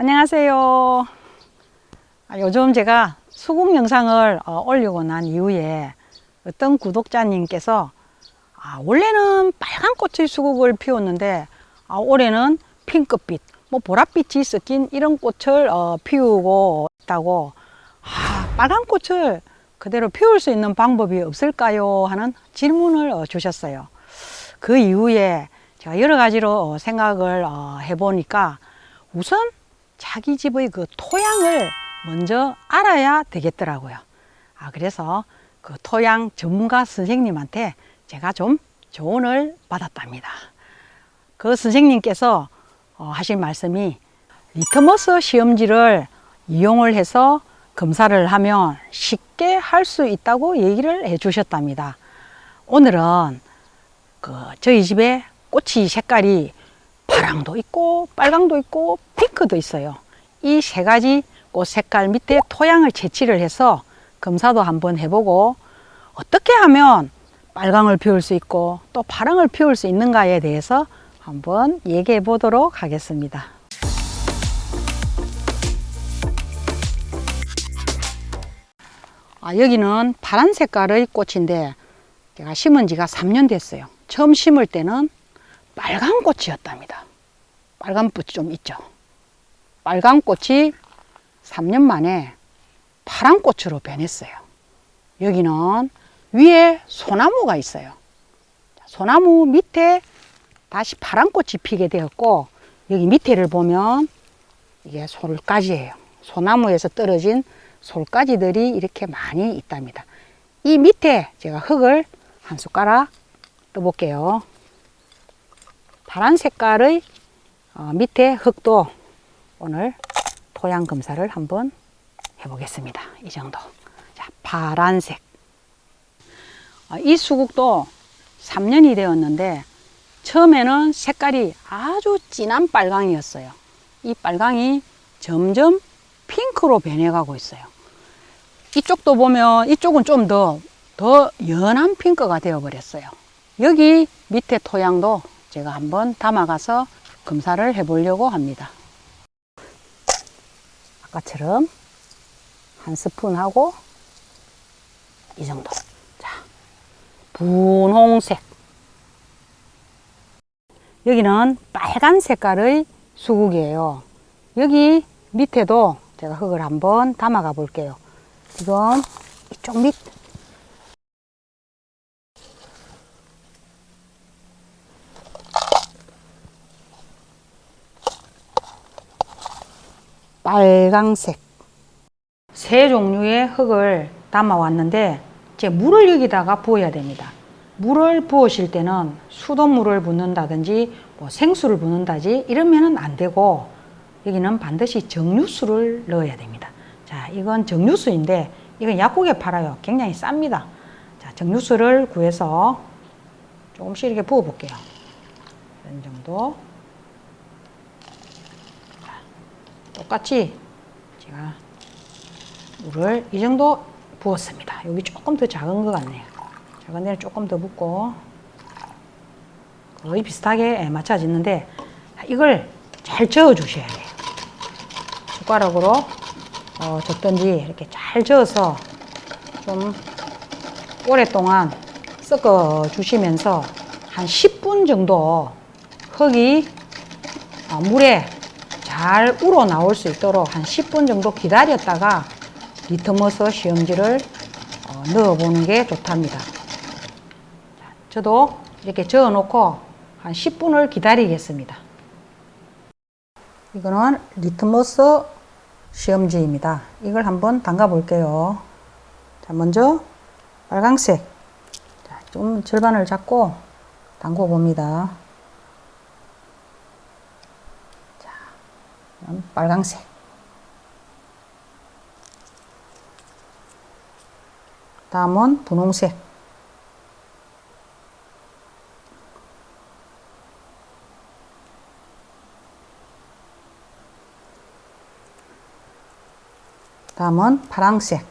안녕하세요. 아, 요즘 제가 수국 영상을 어, 올리고 난 이후에 어떤 구독자님께서 아, 원래는 빨간 꽃의 수국을 피웠는데 아, 올해는 핑크빛, 뭐 보랏빛이 섞인 이런 꽃을 어, 피우고 있다고 아, 빨간 꽃을 그대로 피울 수 있는 방법이 없을까요? 하는 질문을 어, 주셨어요. 그 이후에 제가 여러 가지로 어, 생각을 어, 해보니까 우선 자기 집의 그 토양을 먼저 알아야 되겠더라고요. 아, 그래서 그 토양 전문가 선생님한테 제가 좀 조언을 받았답니다. 그 선생님께서 어, 하신 말씀이 리트머스 시험지를 이용을 해서 검사를 하면 쉽게 할 수 있다고 얘기를 해 주셨답니다. 오늘은 그 저희 집에 꽃이 색깔이 파랑도 있고 빨강도 있고 핑크도 있어요. 이 세 가지 꽃 색깔 밑에 토양을 채취를 해서 검사도 한번 해보고 어떻게 하면 빨강을 피울 수 있고 또 파랑을 피울 수 있는가에 대해서 한번 얘기해 보도록 하겠습니다. 아, 여기는 파란 색깔의 꽃인데 제가 심은 지가 3년 됐어요. 처음 심을 때는 빨간 꽃이었답니다. 빨간 빛좀 있죠. 빨간 꽃이 3년 만에 파란 꽃으로 변했어요. 여기는 위에 소나무가 있어요. 소나무 밑에 다시 파란 꽃이 피게 되었고 여기 밑에를 보면 이게 솔가지예요. 소나무에서 떨어진 솔가지들이 이렇게 많이 있답니다. 이 밑에 제가 흙을 한 숟가락 떠볼게요. 파란 색깔의 어, 밑에 흙도 오늘 토양 검사를 한번 해보겠습니다. 이 정도. 자, 파란색. 어, 이 수국도 3년이 되었는데 처음에는 색깔이 아주 진한 빨강이었어요. 이 빨강이 점점 핑크로 변해가고 있어요. 이쪽도 보면 이쪽은 좀 더 더 연한 핑크가 되어버렸어요. 여기 밑에 토양도 제가 한번 담아가서 검사를 해보려고 합니다. 아까처럼 한 스푼 하고 이 정도. 자, 분홍색. 여기는 빨간 색깔의 수국이에요. 여기 밑에도 제가 흙을 한번 담아가 볼게요. 지금 이쪽 밑 빨강색 세 종류의 흙을 담아 왔는데 이제 물을 여기다가 부어야 됩니다. 물을 부으실 때는 수돗물을 붓는다든지 뭐 생수를 붓는다지 이러면은 안 되고 여기는 반드시 정류수를 넣어야 됩니다. 자, 이건 정류수인데 이건 약국에 팔아요. 굉장히 쌉니다. 자, 정류수를 구해서 조금씩 이렇게 부어 볼게요. 이런 정도. 자, 똑같이 제가 물을 이 정도 부었습니다. 여기 조금 더 작은 것 같네요. 작은 데는 조금 더 붓고 거의 비슷하게 맞춰지는데 이걸 잘 저어 주셔야 돼요. 숟가락으로 어, 젓든지 이렇게 잘 저어서 좀 오랫동안 섞어 주시면서 한 10분 정도 흙이 어, 물에 잘 우러 나올 수 있도록 한 10분 정도 기다렸다가 리트머스 시험지를 어, 넣어 보는 게 좋답니다. 자, 저도 이렇게 저어 놓고 한 10분을 기다리겠습니다. 이거는 리트머스 시험지입니다. 이걸 한번 담가 볼게요. 자, 먼저 빨강색. 자, 좀 절반을 잡고 담궈 봅니다. 그럼 빨강색. 다음은 분홍색. 다음은 파랑색.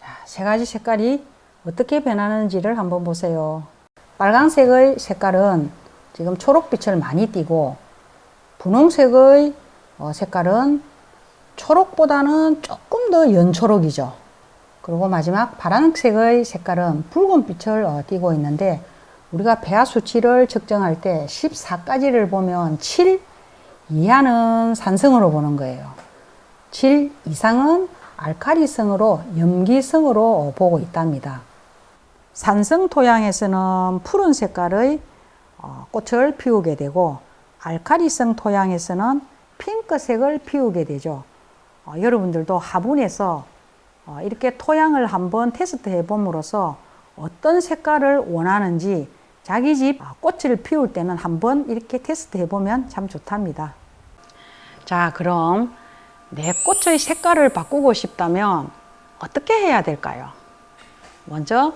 자, 세 가지 색깔이 어떻게 변하는지를 한번 보세요. 빨간색의 색깔은 지금 초록빛을 많이 띠고 분홍색의 어, 색깔은 초록보다는 조금 더 연초록이죠. 그리고 마지막 파란색의 색깔은 붉은 빛을 어, 띠고 있는데 우리가 배아 수치를 측정할 때 14까지를 보면 7 이하는 산성으로 보는 거예요. 7 이상은 알카리성으로 염기성으로 어, 보고 있답니다. 산성 토양에서는 푸른 색깔의 어, 꽃을 피우게 되고 알카리성 토양에서는 핑크색을 피우게 되죠. 어, 여러분들도 화분에서 어, 이렇게 토양을 한번 테스트 해 봄으로써 어떤 색깔을 원하는지 자기 집 아, 꽃을 피울 때는 한번 이렇게 테스트 해 보면 참 좋답니다. 자, 그럼 내 꽃의 색깔을 바꾸고 싶다면 어떻게 해야 될까요? 먼저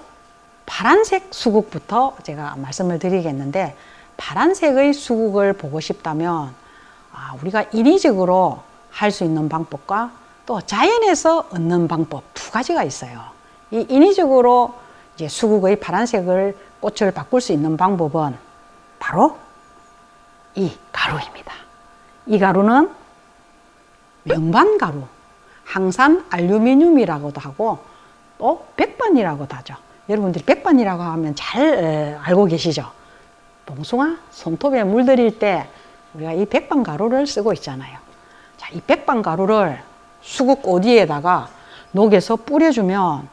파란색 수국부터 제가 말씀을 드리겠는데 파란색의 수국을 보고 싶다면 아, 우리가 인위적으로 할 수 있는 방법과 또 자연에서 얻는 방법 두 가지가 있어요. 이 인위적으로 이제 수국의 파란색을 꽃을 바꿀 수 있는 방법은 바로 이 가루입니다. 이 가루는 명반 가루, 항산 알루미늄이라고도 하고 또 백반이라고도 하죠. 여러분들이 백반이라고 하면 잘 에, 알고 계시죠? 봉숭아, 손톱에 물들일 때 우리가 이 백반 가루를 쓰고 있잖아요. 자, 이 백반 가루를 수국 어디에다가 녹여서 뿌려주면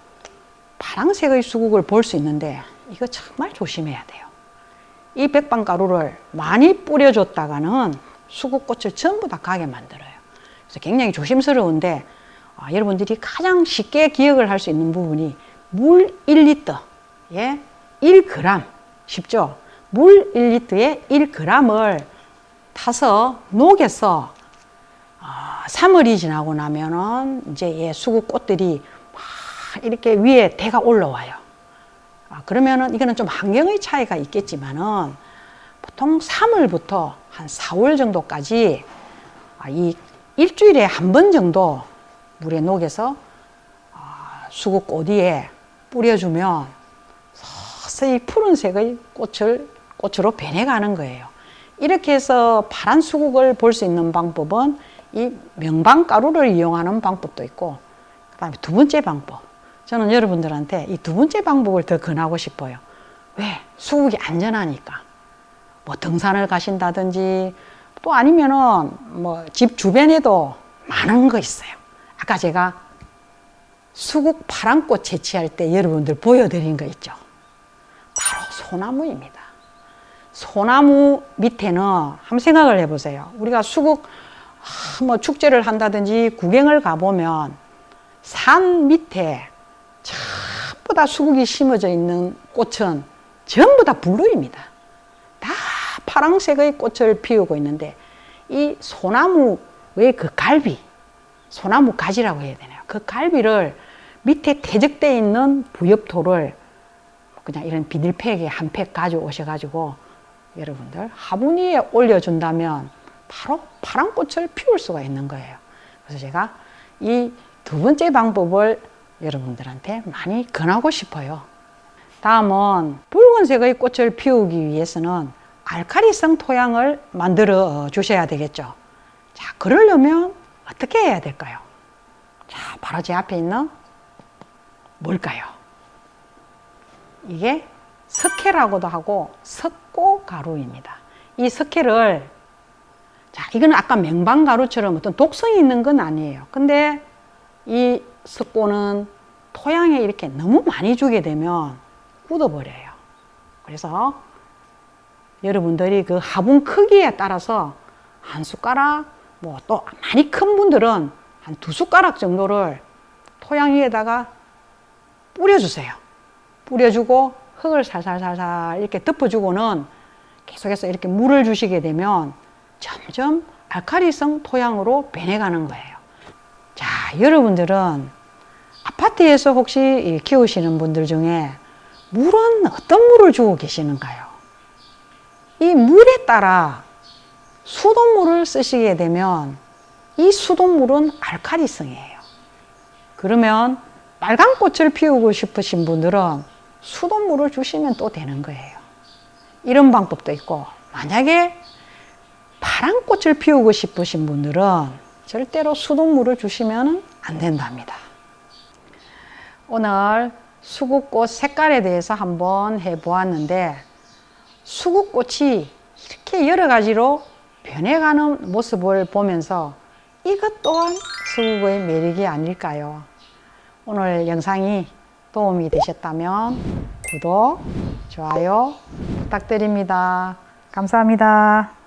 파란색의 수국을 볼 수 있는데 이거 정말 조심해야 돼요. 이 백반 가루를 많이 뿌려줬다가는 수국꽃을 전부 다 가게 만들어요. 그래서 굉장히 조심스러운데 아, 여러분들이 가장 쉽게 기억을 할 수 있는 부분이 물 1리터, 예, 1g 쉽죠? 물 1리터에 1g을 타서 녹여서 어, 3월이 지나고 나면은 이제 예, 수국 꽃들이 막 이렇게 위에 대가 올라와요. 아, 그러면은 이거는 좀 환경의 차이가 있겠지만은 보통 3월부터 한 4월 정도까지 아, 이 일주일에 한 번 정도 물에 녹여서 아, 수국 어디에 뿌려주면 서서히 푸른색의 꽃을 꽃으로 변해가는 거예요. 이렇게 해서 파란 수국을 볼 수 있는 방법은 이 명방 가루를 이용하는 방법도 있고 그다음에 두 번째 방법 저는 여러분들한테 이 두 번째 방법을 더 권하고 싶어요. 왜? 수국이 안전하니까. 뭐 등산을 가신다든지 또 아니면은 뭐 집 주변에도 많은 거 있어요. 아까 제가 수국 파란꽃 채취할 때 여러분들 보여드린 거 있죠. 바로 소나무입니다. 소나무 밑에는 한번 생각을 해보세요. 우리가 수국 아, 뭐 축제를 한다든지 구경을 가보면 산 밑에 전부 다 수국이 심어져 있는 꽃은 전부 다 블루입니다. 다 파란색의 꽃을 피우고 있는데 이 소나무의 그 갈비, 소나무 가지라고 해야 되나요? 그 갈비를 밑에 퇴적되어 있는 부엽토를 그냥 이런 비닐팩에 한 팩 가져오셔가지고 여러분들 화분 위에 올려준다면 바로 파란 꽃을 피울 수가 있는 거예요. 그래서 제가 이 두 번째 방법을 여러분들한테 많이 권하고 싶어요. 다음은 붉은색의 꽃을 피우기 위해서는 알카리성 토양을 만들어 주셔야 되겠죠. 자, 그러려면 어떻게 해야 될까요? 자, 바로 제 앞에 있는 뭘까요? 이게 석회라고도 하고 석고 가루입니다. 이 석회를 자, 이거는 아까 맹방 가루처럼 어떤 독성이 있는 건 아니에요. 근데 이 석고는 토양에 이렇게 너무 많이 주게 되면 굳어버려요. 그래서 여러분들이 그 화분 크기에 따라서 한 숟가락, 뭐 또 많이 큰 분들은 한 두 숟가락 정도를 토양 위에다가 뿌려주세요. 뿌려주고 흙을 살살살살 이렇게 덮어주고는 계속해서 이렇게 물을 주시게 되면 점점 알카리성 토양으로 변해가는 거예요. 자, 여러분들은 아파트에서 혹시 키우시는 분들 중에 물은 어떤 물을 주고 계시는가요? 이 물에 따라 수돗물을 쓰시게 되면 이 수돗물은 알카리성이에요. 그러면 빨간 꽃을 피우고 싶으신 분들은 수돗물을 주시면 또 되는 거예요. 이런 방법도 있고 만약에 파란 꽃을 피우고 싶으신 분들은 절대로 수돗물을 주시면 안 된답니다. 오늘 수국꽃 색깔에 대해서 한번 해보았는데 수국꽃이 이렇게 여러 가지로 변해가는 모습을 보면서 이것 또한 수국의 매력이 아닐까요? 오늘 영상이 도움이 되셨다면 구독, 좋아요 부탁드립니다. 감사합니다.